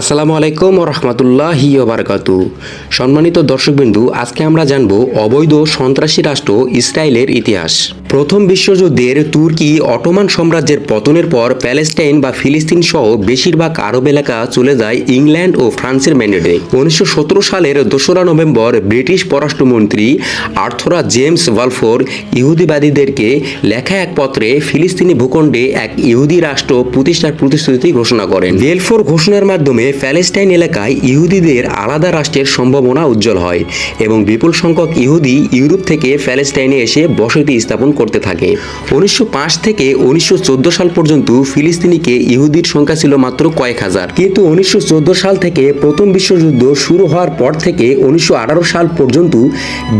আসসালামু আলাইকুম রহমতুল্লাহি বারাকাতু সম্মানিত দর্শকবিন্দু আজকে আমরা জানব অবৈধ সন্ত্রাসী রাষ্ট্র ইসরায়েলের ইতিহাস। প্রথম বিশ্বযুদ্ধের তুর্কি, অটোমান সাম্রাজ্যের পতনের পর প্যালেস্টাইন বা ফিলিস্তিন সহ বেশিরভাগ আরব এলাকা চলে যায় ইংল্যান্ড ও ফ্রান্সের ম্যান্ডেটে। উনিশশো সালের দোসরা নভেম্বর ব্রিটিশ পররাষ্ট্রমন্ত্রী আর্থরা জেমস ওয়ালফোর ইহুদিবাদীদেরকে লেখা এক পত্রে ফিলিস্তিনি ভূখণ্ডে এক ইহুদি রাষ্ট্র প্রতিষ্ঠার প্রতিশ্রুতি ঘোষণা করেন। বেলফোর ঘোষণার মাধ্যমে প্যালেস্টাইন এলাকায় ইহুদিদের আলাদা রাষ্ট্রের সম্ভাবনা উজ্জ্বল হয় এবং বিপুল সংখ্যক ইহুদি ইউরোপ থেকে প্যালেস্টাইনে এসে বসতি স্থাপন করতে থাকে। উনিশশো থেকে উনিশশো চোদ্দ সাল পর্যন্ত ফিলিস্তিনিকে ইহুদির সংখ্যা ছিল মাত্র কয়েক হাজার। কিন্তু উনিশশো সাল থেকে প্রথম বিশ্বযুদ্ধ শুরু হওয়ার পর থেকে উনিশশো সাল পর্যন্ত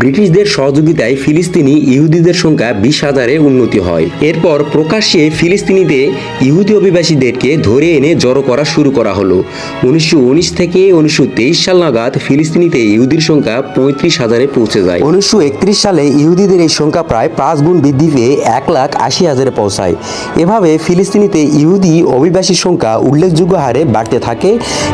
ব্রিটিশদের সহযোগিতায় ফিলিস্তিনি ইহুদিদের সংখ্যা বিশ হাজারে উন্নতি হয়। এরপর প্রকাশ্যে ফিলিস্তিনিতে ইহুদি অভিবাসীদেরকে ধরে এনে জড়ো করা শুরু করা হলো। উনিশশো উনিশ থেকে উনিশশো তেইশ সাল নাগাদ ফিলিস্তিনিতে ইহুদির সংখ্যা পঁয়ত্রিশ হাজারে পৌঁছে যায়। উনিশশো একত্রিশ সালে ইহুদিদের এই সংখ্যা প্রায় পাঁচ গুণ পেয়ে এক লাখ আশি হাজারে পৌঁছায়। এভাবে ফিলিস্তিনিতে ইহুদি অভিবাসীর সংখ্যা উল্লেখযোগ্য হারে বাড়তে থাকে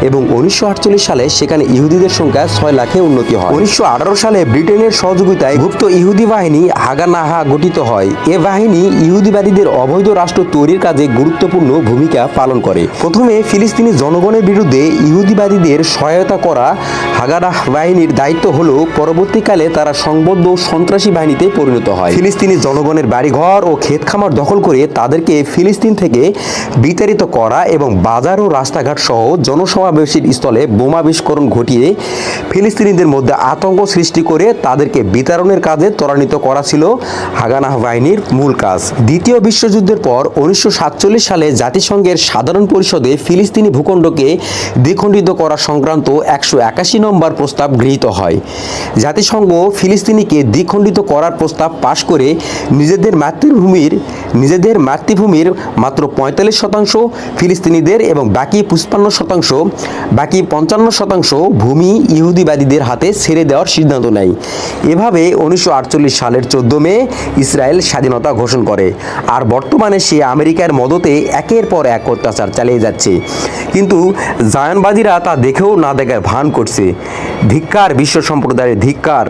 এবং উনিশশো আটচল্লিশ সালে সেখানে ইহুদিদের সংখ্যা ছয় লাখে উন্নতি হয়। উনিশশো আঠারো সালে ব্রিটেনের সহযোগিতায় গুপ্ত ইহুদি বাহিনী হাগানাহা গঠিত হয়। এ বাহিনী ইহুদিবাদীদের অবৈধ রাষ্ট্র তৈরির কাজে গুরুত্বপূর্ণ ভূমিকা পালন করে। প্রথমে ফিলিস্তিনি জনগণের বিরুদ্ধে ইহুদিবাদীদের সহায়তা করা হাগানাহ বাহিনীর দায়িত্ব হলো, পরবর্তীকালে তারা সংবদ্ধ সন্ত্রাসী বাহিনীতে পরিণত হয়। ফিলিস্তিনি জনগণের বাড়িঘর ও ক্ষেত খামার দখল করে তাদেরকে ফিলিস্তিন থেকে বিতাড়িত করা এবং বাজার ও রাস্তাঘাট সহ জনসমাবেশের স্থলে বোমা বিস্ফোরণ ঘটিয়ে ফিলিস্তিনিদের মধ্যে আতঙ্ক সৃষ্টি করে তাদেরকে বিতরণের কাজে ত্বরান্বিত করা ছিল হাগানাহ বাহিনীর মূল কাজ। দ্বিতীয় বিশ্বযুদ্ধের পর উনিশশো সাতচল্লিশ সালে জাতিসংঘের সাধারণ পরিষদে ফিলিস্তিনি ভূখণ্ডকে দ্বিখণ্ডিত করা সংক্রান্ত একশো একাশি নম্বর প্রস্তাব গৃহীত হয়। জাতিসংঘ ফিলিস্তিনিকে দ্বিখণ্ডিত করার প্রস্তাব পাশ করে নিজেদের মাতৃভূমির নিজেদের মাতৃভূমির মাত্র পঁয়তাল্লিশ শতাংশ ফিলিস্তিনিদের এবং বাকি পুষ্পান্ন শতাংশ, বাকি পঞ্চান্ন শতাংশ ভূমি ইহুদিবাদীদের হাতে ছেড়ে দেওয়ার সিদ্ধান্ত নেয়। এভাবে উনিশশো আটচল্লিশ সালের চোদ্দ মে ইসরায়েল স্বাধীনতা ঘোষণা করে। আর বর্তমানে সে আমেরিকার মদতে একের পর এক অত্যাচার চালিয়ে যাচ্ছে। কিন্তু জায়নবাদীরা তা দেখেও না দেখায় ভান করছে। ধিক্কার, বিশ্ব সম্প্রদায়ের ধিক্কার।